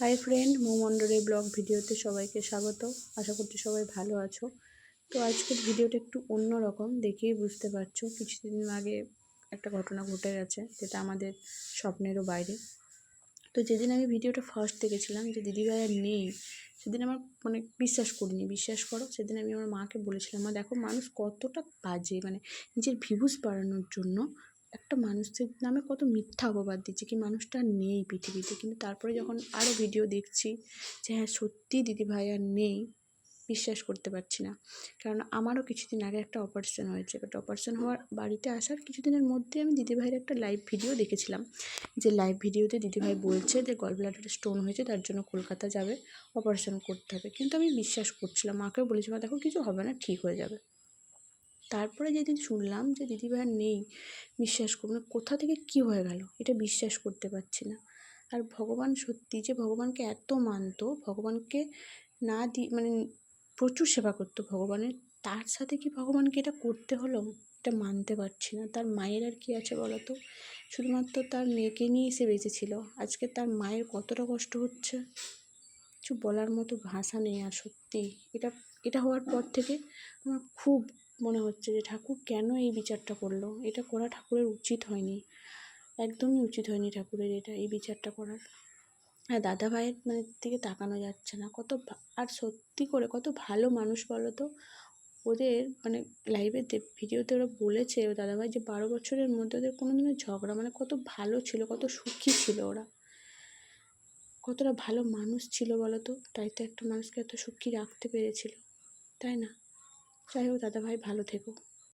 Hi friend মৌমণ্ডলের blog ভিডিওতে সবাইকে স্বাগত। আশা করছি সবাই ভালো আছো। তো আজকের ভিডিওটা একটু অন্য রকম দেখেই বুঝতে পারছ। কিছুদিন আগে একটা ঘটনা ঘটে গেছে, যেটা আমাদের স্বপ্নেরও বাইরে। তো যেদিন আমি ভিডিওটা ফার্স্ট দেখেছিলাম, যে দিদিভাই আর নেই, সেদিন আমার মানে বিশ্বাস করিনি, বিশ্বাস করো, সেদিন আমি আমার মাকে বলেছিলাম, মা, দেখো, মানুষ কতটা বাজে মানে নিজের ভিউজ বাড়ানোর জন্য একটা মানুষের নামে কত মিথ্যা অপবাদ দিচ্ছে কি মানুষটা আর নেই পৃথিবীতে। কিন্তু তারপরে যখন আরও ভিডিও দেখছি যে হ্যাঁ সত্যিই দিদিভাই আর নেই, বিশ্বাস করতে পারছি না। কারণ আমারও কিছুদিন আগে একটা অপারেশন হয়েছে। বাট অপারেশন হওয়ার বাড়িতে আসার কিছুদিনের মধ্যে আমি দিদিভাইয়ের একটা লাইভ ভিডিও দেখেছিলাম। যে লাইভ ভিডিওতে দিদিভাই বলছে যে গল ব্লাডারে স্টোন হয়েছে, তার জন্য কলকাতা যাবে অপারেশন করতে হবে। কিন্তু আমি বিশ্বাস করছিলাম, মাকেও বলেছিলাম দেখো, কিছু হবে না, ঠিক হয়ে যাবে। তারপরে যেদিন শুনলাম যে দিদিভাই আর নেই, বিশ্বাস করুন কোথা থেকে কী হয়ে গেল, এটা বিশ্বাস করতে পারছি না। আর ভগবান সত্যি যে ভগবানকে এত মানতো, ভগবানকে না দি মানে প্রচুর সেবা করতো ভগবানের, তার সাথে কি ভগবানকে এটা করতে হলো? এটা মানতে পারছি না। তার মায়ের আর কি আছে বলো তো? শুধুমাত্র তার মেয়েকে নিয়েই সে বেঁচেছিল আজকে তার মায়ের কতটা কষ্ট হচ্ছে? কিছু বলার মতো ভাষা নেই আর সত্যি। এটা এটা হওয়ার পর থেকে আমার খুব মনে হচ্ছে যে, ঠাকুর, কেন এই বিচারটা করল? এটা করা ঠাকুরের উচিত হয়নি। একদমই উচিত হয়নি ঠাকুরের এটা, এই বিচারটা করার। আর দাদা ভাইয়ের মানে দিকে তাকানো যাচ্ছে না। কত আর সত্যি করে কত ভালো মানুষ বলো তো, ওদের মানে লাইভে ভিডিওতে ওরা বলেছে, ও দাদাভাই যে বারো বছরের মধ্যে ওদের কোনো দিনের ঝগড়া মানে কত ভালো ছিল, কত সুখী ছিল ওরা। কতটা ভালো মানুষ ছিল বলো তো, তাই তো একটা মানুষকে এত সুখী রাখতে পেরেছিল, তাই না? যাই হোক দাদাভাই ভালো থেকো।